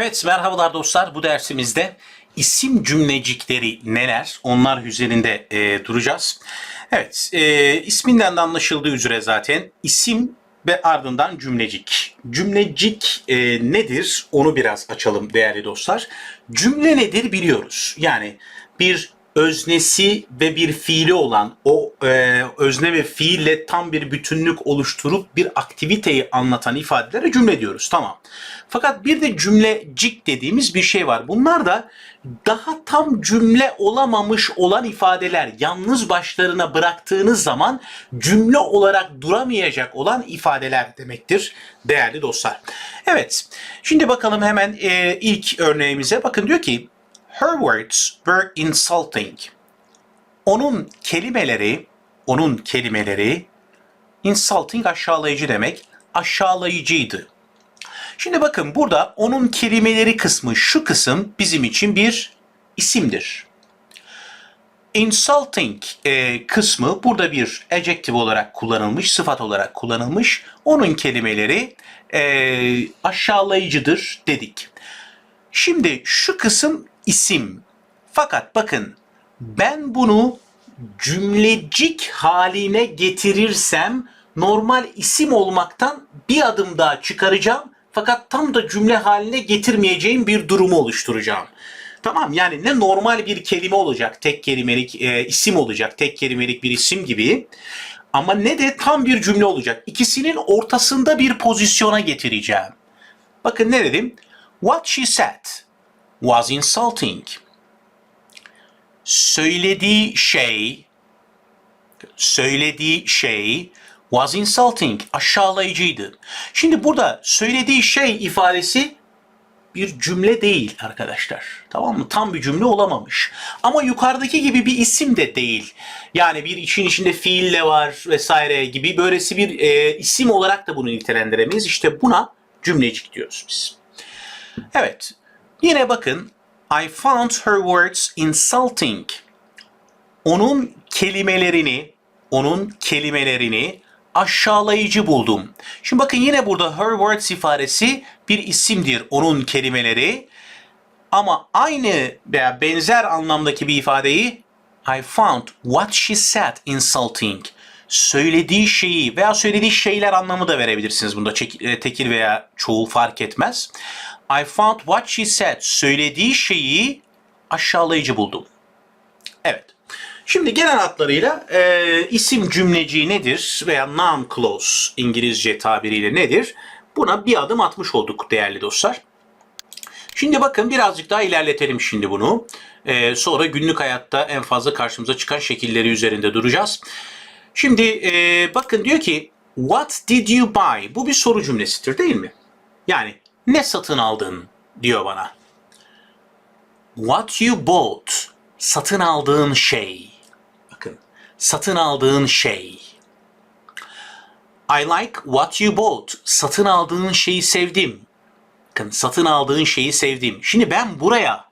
Evet merhabalar dostlar bu dersimizde isim cümlecikleri neler onlar üzerinde e, duracağız. Evet e, isminden de anlaşıldığı üzere zaten isim ve ardından cümlecik. Cümlecik e, nedir onu biraz açalım değerli dostlar. Cümle nedir biliyoruz. Yani bir öznesi ve bir fiili olan o e, özne ve fiille tam bir bütünlük oluşturup bir aktiviteyi anlatan ifadelere cümle diyoruz. Tamam. Fakat bir de cümlecik dediğimiz bir şey var. Bunlar da daha tam cümle olamamış olan ifadeler yalnız başlarına bıraktığınız zaman cümle olarak duramayacak olan ifadeler demektir değerli dostlar. Evet. Şimdi bakalım hemen e, ilk örneğimize. Bakın diyor ki Her words were insulting. Onun kelimeleri, onun kelimeleri insulting aşağılayıcı demek, aşağılayıcıydı. Şimdi bakın burada onun kelimeleri kısmı şu kısım bizim için bir isimdir. Insulting e, kısmı burada bir adjective olarak kullanılmış, sıfat olarak kullanılmış. Onun kelimeleri e, aşağılayıcıdır dedik. Şimdi şu kısım isim. Fakat bakın ben bunu cümlecik haline getirirsem normal isim olmaktan bir adım daha çıkaracağım. Fakat tam da cümle haline getirmeyeceğim bir durumu oluşturacağım. Tamam yani ne normal bir kelime olacak, tek kelimelik e, isim olacak, tek kelimelik bir isim gibi. Ama ne de tam bir cümle olacak. İkisinin ortasında bir pozisyona getireceğim. Bakın ne dedim? What she said was insulting. Söylediği şey söylediği şey was insulting, aşağılayıcıydı. Şimdi burada söylediği şey ifadesi bir cümle değil arkadaşlar. Tamam mı? Tam bir cümle olamamış. Ama yukarıdaki gibi bir isim de değil. Yani bir için içinde fiil de var vesaire gibi böylesi bir e, isim olarak da bunu nitelendiremeyiz. İşte buna cümlecik diyoruz biz. Evet. Yine bakın I found her words insulting. Onun kelimelerini, onun kelimelerini aşağılayıcı buldum. Şimdi bakın yine burada her words ifadesi bir isimdir. Onun kelimeleri ama aynı veya benzer anlamdaki bir ifadeyi I found what she said insulting. Söylediği şeyi veya söylediği şeyler anlamı da verebilirsiniz bunda. E, Tekil veya çoğul fark etmez. I found what she said. Söylediği şeyi aşağılayıcı buldum. Evet. Şimdi genel hatlarıyla e, isim cümleciği nedir veya noun clause İngilizce tabiriyle nedir? Buna bir adım atmış olduk değerli dostlar. Şimdi bakın birazcık daha ilerletelim şimdi bunu. E, sonra günlük hayatta en fazla karşımıza çıkan şekilleri üzerinde duracağız. Şimdi e, bakın diyor ki What did you buy? Bu bir soru cümlesidir değil mi? Yani ne satın aldın diyor bana. What you bought. Satın aldığın şey. Bakın. Satın aldığın şey. I like what you bought. Satın aldığın şeyi sevdim. Bakın satın aldığın şeyi sevdim. Şimdi ben buraya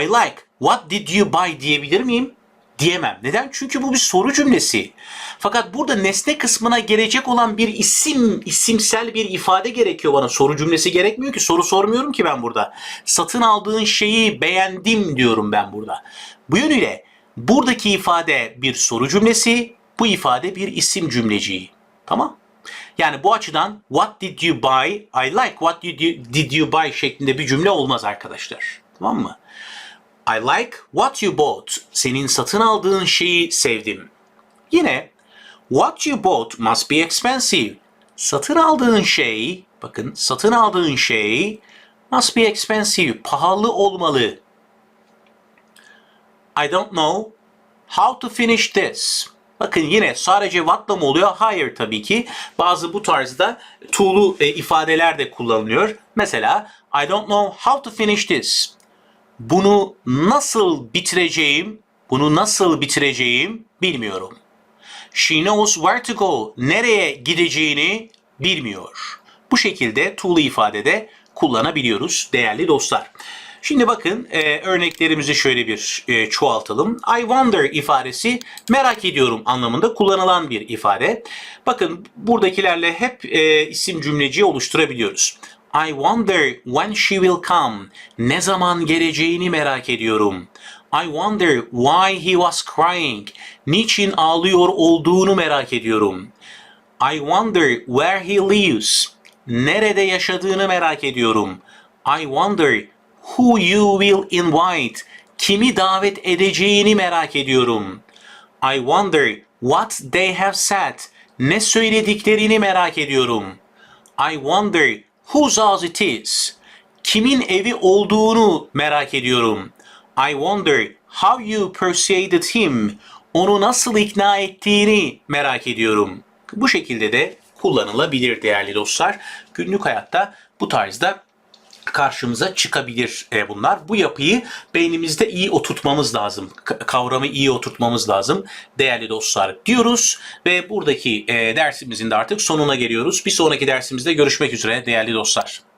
I like what did you buy diyebilir miyim? Diyemem. Neden? Çünkü bu bir soru cümlesi. Fakat burada nesne kısmına gelecek olan bir isim, isimsel bir ifade gerekiyor bana. Soru cümlesi gerekmiyor ki. Soru sormuyorum ki ben burada. Satın aldığın şeyi beğendim diyorum ben burada. Bu yönüyle buradaki ifade bir soru cümlesi, bu ifade bir isim cümleciği. Tamam? Yani bu açıdan what did you buy, I like what you did you buy şeklinde bir cümle olmaz arkadaşlar. Tamam mı? I like what you bought. Senin satın aldığın şeyi sevdim. Yine what you bought must be expensive. Satın aldığın şey, bakın satın aldığın şey must be expensive. Pahalı olmalı. I don't know how to finish this. Bakın yine sadece what'la mı oluyor? Hayır tabii ki. Bazı bu tarzda to'lu e, ifadeler de kullanılıyor. Mesela I don't know how to finish this. Bunu nasıl bitireceğim, bunu nasıl bitireceğim bilmiyorum. She knows where to go. Nereye gideceğini bilmiyor. Bu şekilde to'lu ifadede kullanabiliyoruz değerli dostlar. Şimdi bakın e, örneklerimizi şöyle bir e, çoğaltalım. I wonder ifadesi merak ediyorum anlamında kullanılan bir ifade. Bakın buradakilerle hep e, isim cümleciği oluşturabiliyoruz. I wonder when she will come. Ne zaman geleceğini merak ediyorum. I wonder why he was crying. Niçin ağlıyor olduğunu merak ediyorum. I wonder where he lives. Nerede yaşadığını merak ediyorum. I wonder who you will invite. Kimi davet edeceğini merak ediyorum. I wonder what they have said. Ne söylediklerini merak ediyorum. I wonder whose house it is. Kimin evi olduğunu merak ediyorum. I wonder how you persuaded him. Onu nasıl ikna ettiğini merak ediyorum. Bu şekilde de kullanılabilir değerli dostlar. Günlük hayatta bu tarzda karşımıza çıkabilir e, bunlar. Bu yapıyı beynimizde iyi oturtmamız lazım. Kavramı iyi oturtmamız lazım değerli dostlar diyoruz. Ve buradaki e, dersimizin de artık sonuna geliyoruz. Bir sonraki dersimizde görüşmek üzere değerli dostlar.